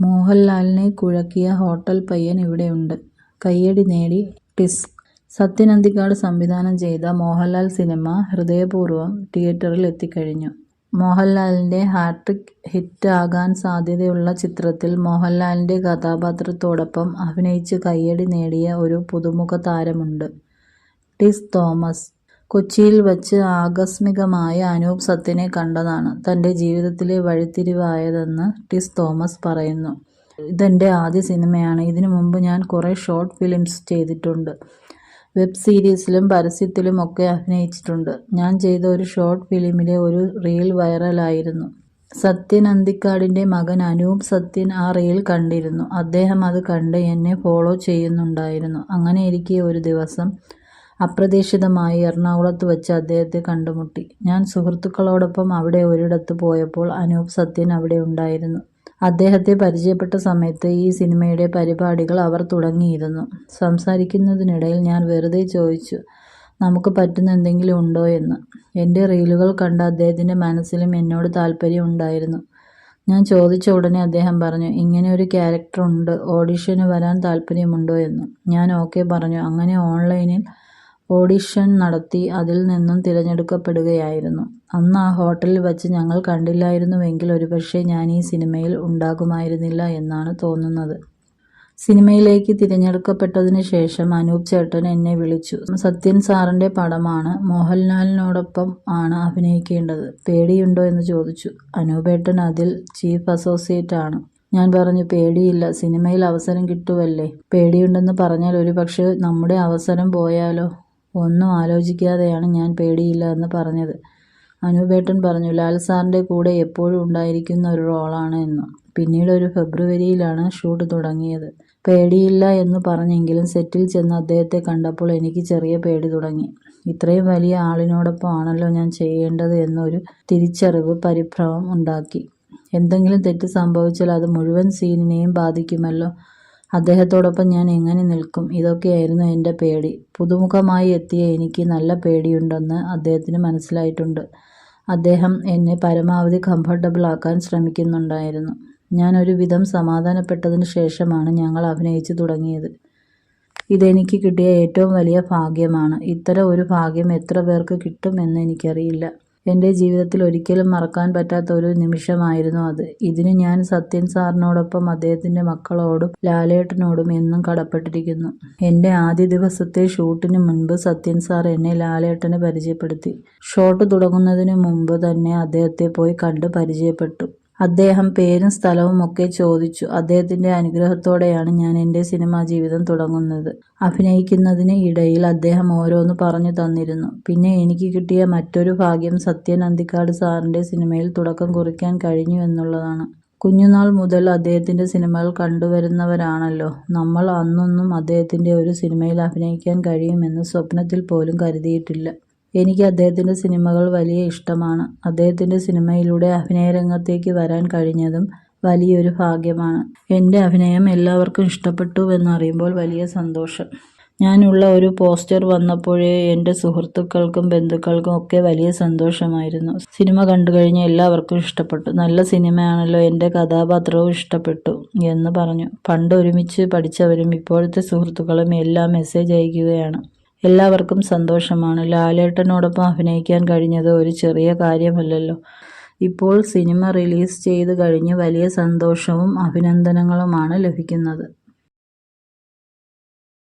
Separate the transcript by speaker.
Speaker 1: മോഹൻലാലിനെ കുഴക്കിയ ഹോട്ടൽ പയ്യൻ ഇവിടെയുണ്ട്. കയ്യടി നേടി ടിസ് സത്യൻ അന്തിക്കാട് സംവിധാനം ചെയ്ത മോഹൻലാൽ സിനിമ ഹൃദയപൂർവം തിയേറ്ററിൽ എത്തിക്കഴിഞ്ഞു. മോഹൻലാലിന്റെ ഹാട്രിക് ഹിറ്റ് ആകാൻ സാധ്യതയുള്ള ചിത്രത്തിൽ മോഹൻലാലിന്റെ കഥാപാത്രത്തോടൊപ്പം അഭിനയിച്ച് കയ്യടി നേടിയ ഒരു പുതുമുഖ താരമുണ്ട്. ടിസ് തോമസ്. കൊച്ചിയിൽ വച്ച് ആകസ്മികമായി അനൂപ് സത്യനെ കണ്ടതാണ് തന്റെ ജീവിതത്തിലെ വഴിത്തിരിവായതെന്ന് ടിസ് തോമസ് പറയുന്നു. ഇതെന്റെ ആദ്യ സിനിമയാണ്. ഇതിനു മുമ്പ് ഞാൻ കുറേ ഷോർട്ട് ഫിലിംസ് ചെയ്തിട്ടുണ്ട്. വെബ് സീരീസിലും പരസ്യത്തിലും ഒക്കെ അഭിനയിച്ചിട്ടുണ്ട്. ഞാൻ ചെയ്ത ഒരു ഷോർട്ട് ഫിലിമിലെ ഒരു റീൽ വൈറലായിരുന്നു. സത്യൻ അന്തിക്കാടിന്റെ മകൻ അനൂപ് സത്യൻ ആ റീൽ കണ്ടിരുന്നു. അദ്ദേഹം അത് കണ്ട് എന്നെ ഫോളോ ചെയ്യുന്നുണ്ടായിരുന്നു. അങ്ങനെയിരിക്കെ ഒരു ദിവസം അപ്രതീക്ഷിതമായി എറണാകുളത്ത് വെച്ച് അദ്ദേഹത്തെ കണ്ടുമുട്ടി. ഞാൻ സുഹൃത്തുക്കളോടൊപ്പം അവിടെ ഒരിടത്ത് പോയപ്പോൾ അനൂപ് സത്യൻ അവിടെ ഉണ്ടായിരുന്നു അദ്ദേഹത്തെ പരിചയപ്പെട്ട സമയത്ത് ഈ സിനിമയുടെ പരിപാടികൾ അവർ തുടങ്ങിയിരുന്നു. സംസാരിക്കുന്നതിനിടയിൽ ഞാൻ വെറുതെ ചോദിച്ചു നമുക്ക് പറ്റുന്ന എന്തെങ്കിലും ഉണ്ടോ എന്ന്. എന്റെ റീലുകൾ കണ്ട അദ്ദേഹത്തിന്റെ മനസ്സിലും എന്നോട് താൽപര്യം ഉണ്ടായിരുന്നു. ഞാൻ ചോദിച്ച ഉടനെ അദ്ദേഹം പറഞ്ഞു ഇങ്ങനെ ഒരു ക്യാരക്ടർ ഉണ്ട് ഓഡിഷന് വരാൻ താൽപര്യമുണ്ടോ എന്ന്. ഞാൻ ഓക്കേ പറഞ്ഞു. അങ്ങനെ ഓൺലൈനിൽ ഓഡിഷൻ നടത്തി അതിൽ നിന്നും തിരഞ്ഞെടുക്കപ്പെടുകയായിരുന്നു. അന്ന് ആ ഹോട്ടലിൽ വച്ച് ഞങ്ങൾ കണ്ടില്ലായിരുന്നുവെങ്കിൽ ഒരുപക്ഷേ ഞാൻ ഈ സിനിമയിൽ ഉണ്ടാകുമായിരുന്നില്ല എന്നാണ് തോന്നുന്നത്. സിനിമയിലേക്ക് തിരഞ്ഞെടുക്കപ്പെട്ടതിന് ശേഷം അനൂപ് ചേട്ടൻ എന്നെ വിളിച്ചു. സത്യൻ സാറിന്റെ പടമാണ്. മോഹൻലാലിനോടൊപ്പം ആണ് അഭിനയിക്കേണ്ടത്. പേടിയുണ്ടോ എന്ന് ചോദിച്ചു. അനൂപേട്ടൻ അതിൽ ചീഫ് അസോസിയേറ്റ് ആണ്. ഞാൻ പറഞ്ഞു പേടിയില്ല. സിനിമയിൽ അവസരം കിട്ടുവല്ലേ. പേടിയുണ്ടെന്ന് പറഞ്ഞാൽ ഒരുപക്ഷേ നമ്മുടെ അവസരം പോയാലോ. ഒന്നും ആലോചിക്കാതെയാണ് ഞാൻ പേടിയില്ല എന്ന് പറഞ്ഞത്. അനൂപേട്ടൻ പറഞ്ഞു ലാൽ സാറിന്റെ കൂടെ എപ്പോഴും ഉണ്ടായിരിക്കുന്ന ഒരു റോളാണ് എന്ന്. പിന്നീട് ഒരു ഫെബ്രുവരിയിലാണ് ഷൂട്ട് തുടങ്ങിയത്. പേടിയില്ല എന്ന് പറഞ്ഞെങ്കിലും സെറ്റിൽ ചെന്ന് അദ്ദേഹത്തെ കണ്ടപ്പോൾ എനിക്ക് ചെറിയ പേടി തുടങ്ങി. ഇത്രയും വലിയ ആളിനോടൊപ്പം ആണല്ലോ ഞാൻ ചെയ്യേണ്ടത് എന്ന ഒരു തിരിച്ചറിവ് പരിഭ്രമം ഉണ്ടാക്കി. എന്തെങ്കിലും തെറ്റ് സംഭവിച്ചാൽ അത് മുഴുവൻ സീനിനെയും ബാധിക്കുമല്ലോ. അദ്ദേഹത്തോടൊപ്പം ഞാൻ എങ്ങനെ നിൽക്കും. ഇതൊക്കെയായിരുന്നു എന്റെ പേടി. പുതുമുഖമായി എത്തിയ എനിക്ക് നല്ല പേടിയുണ്ടെന്ന് അദ്ദേഹത്തിന് മനസ്സിലായിട്ടുണ്ട്. അദ്ദേഹം എന്നെ പരമാവധി കംഫർട്ടബിൾ ആക്കാൻ ശ്രമിക്കുന്നുണ്ടായിരുന്നു. ഞാൻ ഒരുവിധം സമാധാനപ്പെട്ടതിന് ശേഷമാണ് ഞങ്ങൾ അഭിനയിച്ചു തുടങ്ങിയത്. ഇതെനിക്ക് കിട്ടിയ ഏറ്റവും വലിയ ഭാഗ്യമാണ്. ഇത്തരം ഒരു ഭാഗ്യം എത്ര പേർക്ക് കിട്ടും എന്ന് എനിക്കറിയില്ല. എന്റെ ജീവിതത്തിൽ ഒരിക്കലും മറക്കാൻ പറ്റാത്ത ഒരു നിമിഷമായിരുന്നു അത്. ഇതിന് ഞാൻ സത്യൻ സാറിനോടൊപ്പം അദ്ദേഹത്തിന്റെ മക്കളോടും ലാലേട്ടനോടും എന്നും കടപ്പെട്ടിരിക്കുന്നു. എന്റെ ആദ്യ ദിവസത്തെ ഷൂട്ടിന് മുൻപ് സത്യൻ സാർ എന്നെ ലാലേട്ടനെ പരിചയപ്പെടുത്തി. ഷോട്ട് തുടങ്ങുന്നതിന് മുമ്പ് തന്നെ അദ്ദേഹത്തെ പോയി കണ്ട് പരിചയപ്പെട്ടു. അദ്ദേഹം പേരും സ്ഥലവും ഒക്കെ ചോദിച്ചു. അദ്ദേഹത്തിന്റെ അനുഗ്രഹത്തോടെയാണ് ഞാൻ എന്റെ സിനിമാ ജീവിതം തുടങ്ങുന്നത്. അഭിനയിക്കുന്നതിന് ഇടയിൽ അദ്ദേഹം ഓരോന്ന് പറഞ്ഞു തന്നിരുന്നു. പിന്നെ എനിക്ക് കിട്ടിയ മറ്റൊരു ഭാഗ്യം സത്യൻ അന്തിക്കാട് സാറിന്റെ സിനിമയിൽ തുടക്കം കുറിക്കാൻ കഴിഞ്ഞു എന്നുള്ളതാണ്. കുഞ്ഞുനാൾ മുതൽ അദ്ദേഹത്തിന്റെ സിനിമകൾ കണ്ടുവരുന്നവരാണല്ലോ നമ്മൾ. അന്നൊന്നും അദ്ദേഹത്തിന്റെ ഒരു സിനിമയിൽ അഭിനയിക്കാൻ കഴിയുമെന്ന് സ്വപ്നത്തിൽ പോലും കരുതിയിട്ടില്ല. എനിക്ക് അദ്ദേഹത്തിന്റെ സിനിമകൾ വലിയ ഇഷ്ടമാണ്. അദ്ദേഹത്തിന്റെ സിനിമയിലൂടെ അഭിനയരംഗത്തേക്ക് വരാൻ കഴിഞ്ഞതും വലിയൊരു ഭാഗ്യമാണ്. എന്റെ അഭിനയം എല്ലാവർക്കും ഇഷ്ടപ്പെട്ടു ഇഷ്ടപ്പെട്ടുവെന്നറിയുമ്പോൾ വലിയ സന്തോഷം. ഞാനുള്ള ഒരു പോസ്റ്റർ വന്നപ്പോഴേ എന്റെ സുഹൃത്തുക്കൾക്കും ബന്ധുക്കൾക്കും ഒക്കെ വലിയ സന്തോഷമായിരുന്നു. സിനിമ കണ്ടു കണ്ടുകഴിഞ്ഞ് എല്ലാവർക്കും ഇഷ്ടപ്പെട്ടു. നല്ല സിനിമയാണല്ലോ എന്റെ കഥാപാത്രവും ഇഷ്ടപ്പെട്ടു എന്ന് പറഞ്ഞു. പണ്ട് ഒരുമിച്ച് പഠിച്ചവരും ഇപ്പോഴത്തെ സുഹൃത്തുക്കളും എല്ലാം മെസ്സേജ് അയക്കുകയാണ്. എല്ലാവർക്കും സന്തോഷമാണ്. ലാലേട്ടനോടൊപ്പം അഭിനയിക്കാൻ കഴിഞ്ഞത് ഒരു ചെറിയ കാര്യമല്ലല്ലോ. ഇപ്പോൾ സിനിമ റിലീസ് ചെയ്ത് കഴിഞ്ഞ് വലിയ സന്തോഷവും അഭിനന്ദനങ്ങളുമാണ് ലഭിക്കുന്നത്.